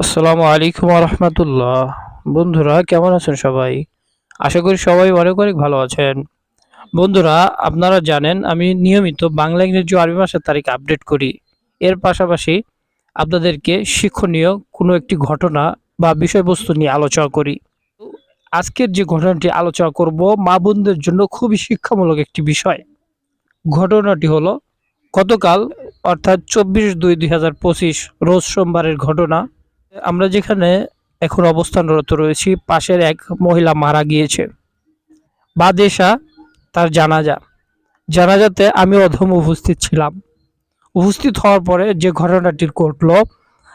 আসসালামু আলাইকুম রহমতুল্লাহ বন্ধুরা, কেমন আছেন সবাই? আশা করি সবাই অনেক অনেক ভালো আছেন। বন্ধুরা, আপনারা জানেন, আমি নিয়মিত বাংলা, ইংরেজি আরবি ভাষার তারিখ আপডেট করি। এর পাশাপাশি আপনাদেরকে শিক্ষণীয় কোনো একটি ঘটনা বা বিষয়বস্তু নিয়ে আলোচনা করি। আজকের যে ঘটনাটি আলোচনা করব, মা বোনদের জন্য খুবই শিক্ষামূলক একটি বিষয়। ঘটনাটি হলো, গতকাল, অর্থাৎ চব্বিশ দুই দুই রোজ সোমবারের ঘটনা। আমরা যেখানে এখন অবস্থানরত রয়েছি, পাশের এক মহিলা মারা গিয়েছে। বাদেশা তার জানাজা। জানাজাতে আমি অধম উপস্থিত ছিলাম। উপস্থিত হওয়ার পরে যে ঘটনাটি ঘটলো,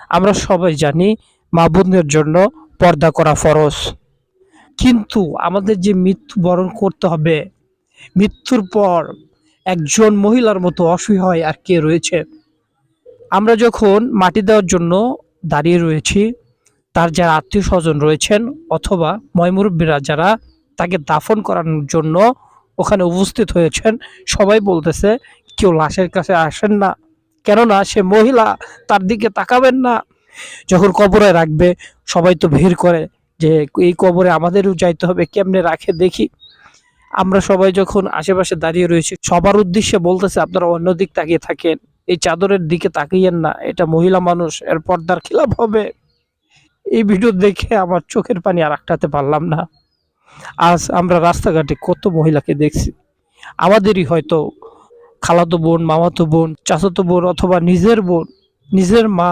আমরা সবাই জানি মা বোনদের জন্য পর্দা করা ফরজ। কিন্তু আমাদের যে মৃত্যু বরণ করতে হবে, মৃত্যুর পর একজন মহিলার মতো অসহায় আর কে রয়েছে? আমরা যখন মাটি দেওয়ার জন্য দাঁড়িয়ে রয়েছি, তার যারা আত্মীয় স্বজন রয়েছেন অথবা ময়মুরব্বীরা যারা তাকে দাফন করানোর জন্য ওখানে উপস্থিত হয়েছেন, সবাই বলতেছে, কেউ লাশের কাছে আসেন না। কেননা সে মহিলা, তার দিকে তাকাবেন না। যখন কবরে রাখবে, সবাই তো ভিড় করে যে এই কবরে আমাদেরও যাইতে হবে, কেমনে রাখে দেখি। আমরা সবাই যখন আশেপাশে দাঁড়িয়ে রয়েছি, সবার উদ্দেশ্যে বলতেছে, আপনারা অন্য দিক তাকিয়ে থাকেন। এই চাদরের দিকে তাকিয়েন না, এটা মহিলা মানুষ, এর পর্দার খিলাফ হবে। এই ভিডিও দেখে আমার চোখের পানি আর আটকাতে পারলাম না। আজ আমরা রাস্তাঘাটে কত মহিলাকে দেখছি। আমাদেরই হয়তো খালাতো বোন, মামাতো বোন, চাচাতো বোন অথবা নিজের বোন, নিজের মা,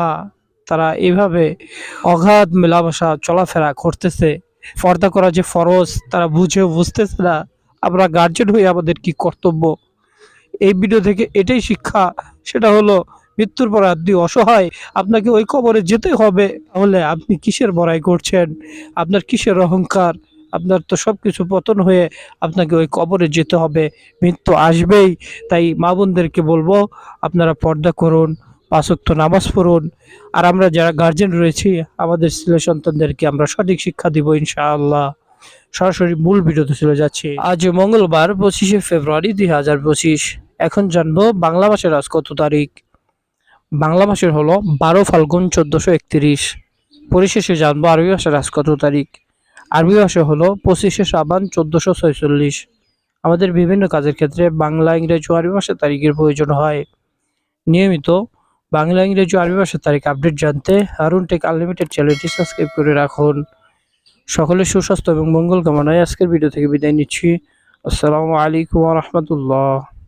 তারা এভাবে অগাধ মেলামেশা চলাফেরা করতেছে। পর্দা করা যে ফরজ, তারা বুঝেও বুঝতেছে না। আমরা গার্জেন হয়ে আমাদের কি কর্তব্য? এই ভিডিও থেকে এটাই শিক্ষা, সেটা হলো মৃত্যুর পর আপনি অসহায়। আপনাকে ওই কবরে যেতে হবে, তাহলে আপনি কিসের বড়াই করছেন? আপনার কিসের অহংকার? আপনার তো সব কিছু পতন হয়ে আপনাকে ওই কবরে যেতে হবে। মৃত্যু আসবেই। তাই মা বোনদেরকে বলব, আপনারা পর্দা করুন পাঁচক্ত নামাজ পড়ুন। আর আমরা যারা গার্জেন রয়েছি, আমাদের ছেলে সন্তানদেরকে আমরা সঠিক শিক্ষা দিব ইনশাআল্লাহ। সরাসরি মূল ভিডিওতে চলে যাচ্ছি। আজ মঙ্গলবার পঁচিশে ফেব্রুয়ারি দুই হাজার পঁচিশ। এখন জানব বাংলা ভাষার আজ কত তারিখ? বাংলা ভাষার হলো বারো ফাল্গুন চোদ্দোশো একত্রিশ। পরিশেষে জানব আরবি ভাষার আজ কত তারিখ? আরবি ভাষা হলো পঁচিশে শ্রাবান চোদ্দোশো ছয়চল্লিশ। আমাদের বিভিন্ন কাজের ক্ষেত্রে বাংলা, ইংরেজি ও আরবি ভাষার তারিখের প্রয়োজন হয়। নিয়মিত বাংলা, ইংরেজি ও আরবি ভাষার তারিখ আপডেট জানতে হারুন টেক আনলিমিটেড চ্যানেলটি সাবস্ক্রাইব করে রাখুন। সকলের সুস্বাস্থ্য এবং মঙ্গল কামনায় আজকের ভিডিও থেকে বিদায় নিচ্ছি। আসসালামু আলাইকুম রহমতুল্লাহ।